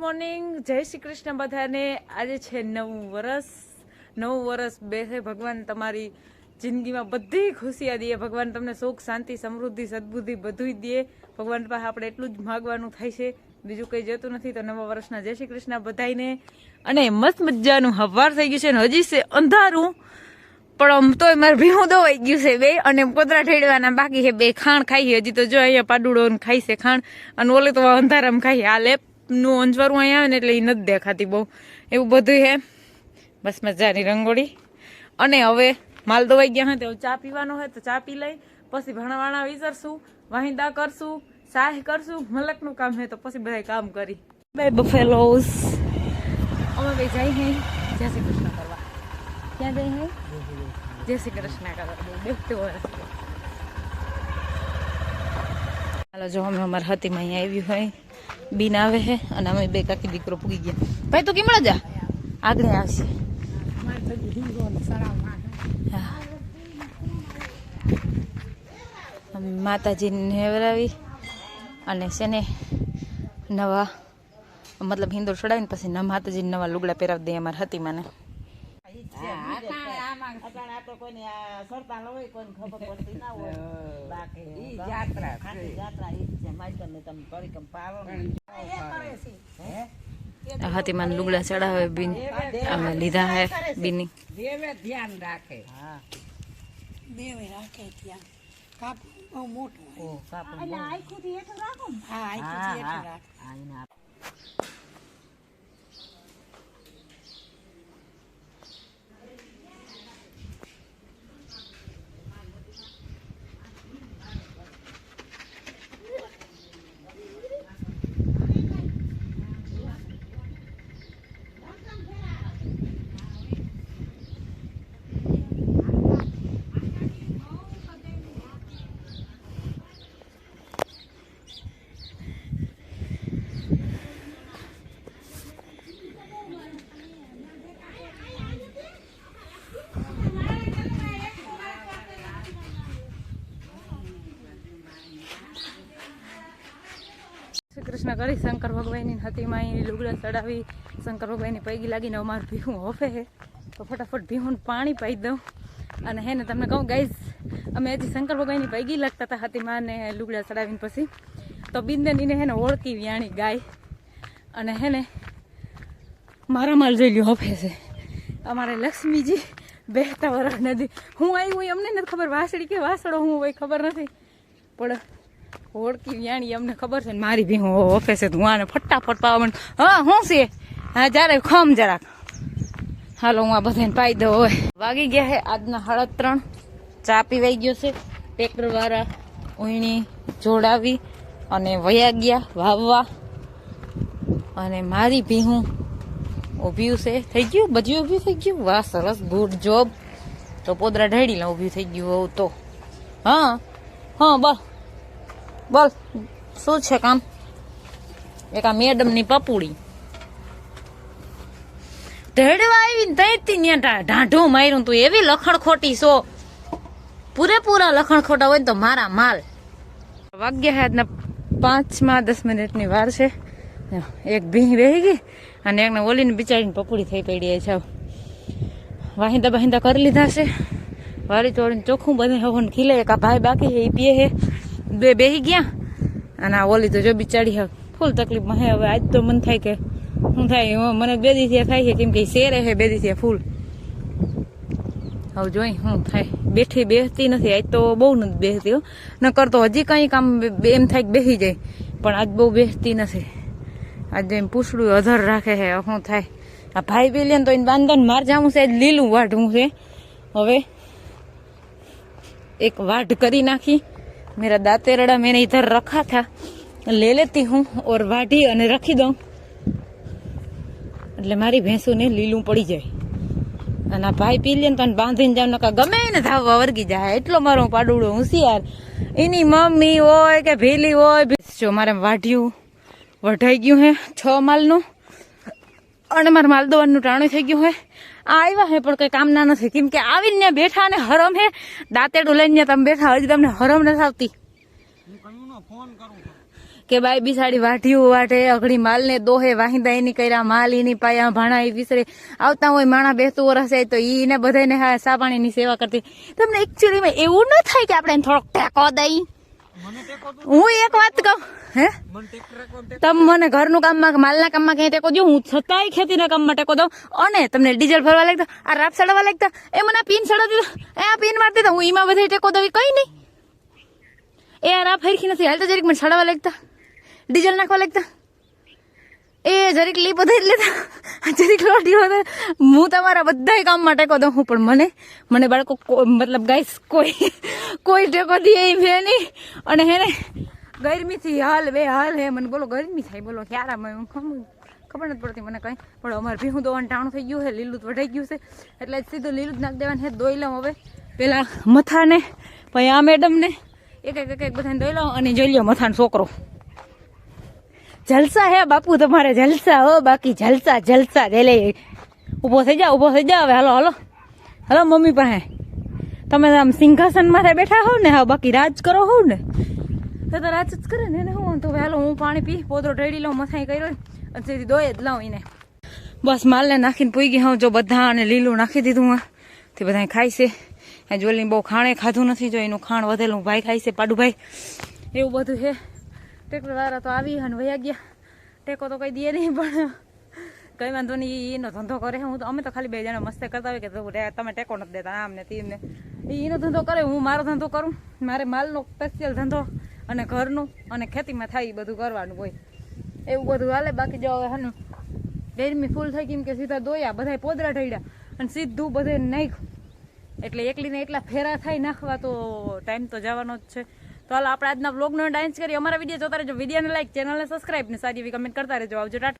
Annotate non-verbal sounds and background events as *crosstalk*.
Morning. જય શ્રી કૃષ્ણ બધાને. આજે છે નવું વરસ. નવું વરસ બેસે ભગવાન તમારી જિંદગીમાં બધી ખુશિયા દે ભગવાન તમને સુખ, શાંતિ, સમૃદ્ધિ, સદબુદ્ધિ બધું દે. ભગવાન પાસે આપણે એટલું જ માગવાનું થાય છે. બીજું કંઈ જતું નથી તો નવા વર્ષના જય શ્રી કૃષ્ણ બધાને અને મસ્ત મજાનું હવાર થઈ ગયું છે ને હજી છે અંધારું. પણ આમ તોય મારે ભીણું દોવાઈ ગયું છે બે અને કોતરા ઠેડવાના બાકી છે બે. ખાણ ખાઈ હજી તો જો અહીંયા પાડુડો ખાઈ છે ખાણ. અને ઓલે તો અંધારામાં ખાઈ આ લેપનું અંજવારું અહીંયા આવે ને એટલે એ નથી દેખાતી બહુ. એવું બધું હે. બસ મજાની રંગોળી. અને હવે માલ દવાઈ ગયા હોય તો ચા પીવાનો હોય તો ચા પી લઈ. પછી ભણવાના વિચારશું વાહિંદા કરશું સાહ કરશું મલકનું કામ હે તો પછી બધા કામ કરી. બે બફેલોસ અમે બે જઈ હે. જય શ્રી કૃષ્ણ કરવા. ક્યાં જઈ હે? જય શ્રી કૃષ્ણ કરવા. બે વર્ષ હાલો જો અમે અમારા હતીમાં અહીંયા આવ્યું હોય. બીન આવે છે અને અમે બે કાકી દીકરો પૂગી ગયા ભાઈ તું કેમડા જા આગળ આવશે હા. અમે માતાજીને નેવરાવી અને છે ને નવા મતલબ હિન્દુ ચડાવીને પછી ન માતાજીને નવા લુગડા પહેરાવી દઈએ અમારા હતીમાને આ હતીમાને *laughs* લુગડા ચડાવે બિન. અમે લીધા હે બીની. ધ્યાન રાખે. દેવે રાખે ત્યાં કાપડ બહુ મોટું રાખો હા આખુંથી હેઠું રાખે. શ્રી કરી, શંકર ભગવાનની હતીમાં એની લુગડા ચડાવી, શંકર ભગવાનની પૈગી લાગીને અમારું ભીહું હોફે હે. તો ફટાફટ ભીહું પાણી પાઈ દઉં. અને હે ને તમને કહું ગાઈઝ અમે હજી શંકર ભગવાનની પૈગી લાગતા હતા હતીમાં ને લુગડા ચડાવીને પછી. તો બિંદનીને હે ને ઓળખી વ્યાણી ગાય. અને હે ને મારા માલ જોઈ લ્યો, હોફે છે. અમારે લક્ષ્મીજી બેહતા વરસ નદી હું આવી હું અમને નથી ખબર, વાસળી કે વાસળો હું હોય, ખબર નથી. પણ ઓળખી વ્યાણી, અમને ખબર છે ને મારી ભી હું ઓફિસે તું ફટાફટ પાવા મને હા, હું છે? હા, જ્યારે ખમ જરાક. હાલો, હું આ બધાને પાઈ દઉં હોય વાગી ગયા છે આજના હળદ ત્રણ. ચા પીવાઈ ગયો છે. ટેકરવાળા વાળા ઉઈણી જોડાવી અને વયા ગયા વાવવા. અને મારી ભીહું ઊભ્યું છે. થઈ ગયું? બધું ઊભી થઈ ગયું? વાહ, સરસ ગુડ જોબ તો પોદરા ઢળી લા થઈ ગયું હોવ તો. હા હા, બસ. બોલ, શું છે કામ? એક આ મેડમની પપુડી. ઢેડવા આવીને તઈથી ત્યાં ઢાંઢું માર્યું તું, એવી લખણ ખોટી છો. પૂરેપૂરા લખણ ખોટા હોય તો મારા માલ. વાગ્યા હાથના પાંચમાં દસ મિનિટની વાર છે. એક ભીંગ રહી ગઈ અને એકને ઓલીને બિચારીને પપુડી થઈ પડી છે વાહિંદા બાહિંદા કરી લીધા છે. વારી ચોરીને ચોખ્ખું બધે હવન ખીલે, એક આ ભાઈ બાકી એ પીએ છે. બે બેહી ગયા. અને આ ઓલી તો જો બિચારી હવે ફૂલ તકલીફમાં હે. હવે આજ તો મન થાય કે શું થાય મને બે દિવસે થાય છે, કેમ કે શેરે હે બે દિવસે ફૂલ. હવે જોઈ શું થાય. બેઠી બેસતી નથી, આજ તો બહુ નથી બેસતી ન કરતો હજી કંઈ કામ એમ થાય કે બેસી જાય. પણ આજ બહુ બેસતી નથી. આજે એમ પૂછડું અધર રાખે છે શું થાય. આ ભાઈ બેલીને તો એને બાંધણ માર જાવું છે લીલું વાઢવું છે. હવે એક વાઢ કરી નાખી. मेरा दातेरड़ा મેં ઇધર રખા થા લે લેતી હું ઓર વાઢી અને રખી દઉં એટલે મારી ભેંસોને લીલું પડી જાય અને આ ભાઈ પી લે તને બાંધીને જાવ નકા ગમે ને ધાવવા વર્ગી જાય એટલો મારો પાડુડો હોશિયાર એની મમ્મી હોય કે ભેલી હોય જો મારે વાઢ્યું વઢાઈ ગયું હે છ માલનું અને મારે માલ દવાનું ટાણું થઈ ગયું હે. આ આવ્યા હે પણ કઈ કામના નથી. કેમ કે આવીને બેઠા ને હરમ હે. દાંતેડું લઈને તમે બેઠા હજી તમને હરમ નથી આવતી. કે બાઈ બિસાડી વાઢ્યું વાઢે અઘડી માલને દોહે વાહિંદા એની કર્યા માલ એની પાયા ભાણા એ વિસરે. આવતા હોય માણા બેસતું વરસ તો એને બધાને હા સા પાણીની સેવા કરતી. તમને એકચ્યુઅલીમાં એવું ન થાય કે આપણે થોડોક ટેકો દઈ. હું એક વાત કહું હે? તમે મને ઘરનું કામમાં માલના કામમાં કઈ ટેકો દો? હું છતાંય ખેતીના કામમાં ટેકો દઉં. અને તમને ડીઝલ ભરવા લાગતા, આ રાપ સડવા લાગતા, એ મને આ પિન સડા દીધો. એ આ પિન મારતી હું એમાં બધે ટેકો દઉં કઈ નહીં. એ આ રાપ હરખી નથી. હાલ તો જરીક મને સડાવા લાગતા. ડીઝલ નાખવા લાગતા. એ જરીક લી બધા લેતા. જરીક લોટી બધા હું તમારા બધાય માટે કહો દઉં. હું પણ મને મને બાળકો મતલબ ગાઈસ કોઈ કોઈ ટેકો દે એ નહીં. અને હે ને ગરમીથી હાલ, બે હાલ હે. મને બોલો, ગરમી થાય. બોલો ક્યારે અમે ખબર ખબર નથી પડતી મને કંઈ. પણ અમારે ભીહું દોવાનું ટાણું થઈ ગયું છે. લીલું વઢાઈ ગયું છે. એટલે સીધું લીલું જ નાખી દેવાનું છે. દોઈ લઉં હવે. પેલા મથાને, પછી આ મેડમને. એક એક એક બધાને દોઈ લઉં અને જોઈ લ્યો મથાનો છોકરો. જલસા હે બાપુ તમારે જલસા, હો બાકી જલસા જલસા. જેલે ઊભો થઈ જાઓ ઊભો થઈ જાઓ હવે. હાલો હાલો. હાલો, મમ્મી પાસે. તમે આમ સિંહાસન માથે બેઠા હો ને, હા, બાકી રાજ કરો હો ને. તો તો જ કરે ને હું તો વહેલો હું પાણી પી પોતરો ઢળી લઉં મથાઈ કર્યો અને સીધી દોય જ લઉં એને. બસ માલને નાખીને પૂઈ ગઈ હું જો બધા અને લીલું નાખી દીધું હા. તે બધા ખાય છે. એ જોલીને બહુ ખાણે ખાધું નથી, જો એનું ખાણ વધેલું ભાઈ ખાય છે, પાડુભાઈ. એવું બધું છે. ટ્રેક્ટર વાળા તો આવી અને વયા ગયા. ટેકો તો કંઈ દે નહીં, પણ કંઈ વાંધો નહીં એનો ધંધો કરે. હું તો, અમે તો ખાલી બે જણા મસ્તે કરતા હોય કે તમે ટેકો નથી દેતા આમ ને તેમ ને એનો ધંધો કરે, હું મારો ધંધો કરું. મારે માલનો સ્પેશિયલ ધંધો. અને ઘરનું અને ખેતીમાં થાય એ બધું કરવાનું હોય. એવું બધું હાલે. બાકી જો હવે હનું, ગરમી ફૂલ થઈ કેમ કે સીધા દોયા બધા પોદરા ઢળ્યા અને સીધું બધે નાખ્યું. એટલે એકલીને એટલા ફેરા થાય નાખવા તો ટાઈમ તો જવાનો જ છે. તો હાલ, આપણે આજના બ્લોગનો ડાન્સ કરીએ. અમારા વીડિયો જોતા રહેજો. વિડીયોને લાઈક ચેનલને સબસ્ક્રાઈબ ને સારી એવી કમેન્ટ કરતા રહેજો. આવજો, ટાટા.